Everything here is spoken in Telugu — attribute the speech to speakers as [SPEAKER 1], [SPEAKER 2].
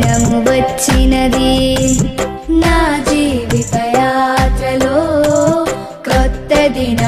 [SPEAKER 1] దినము వచ్చినది. నా జీవిత యాత్రలో కొత్త దినం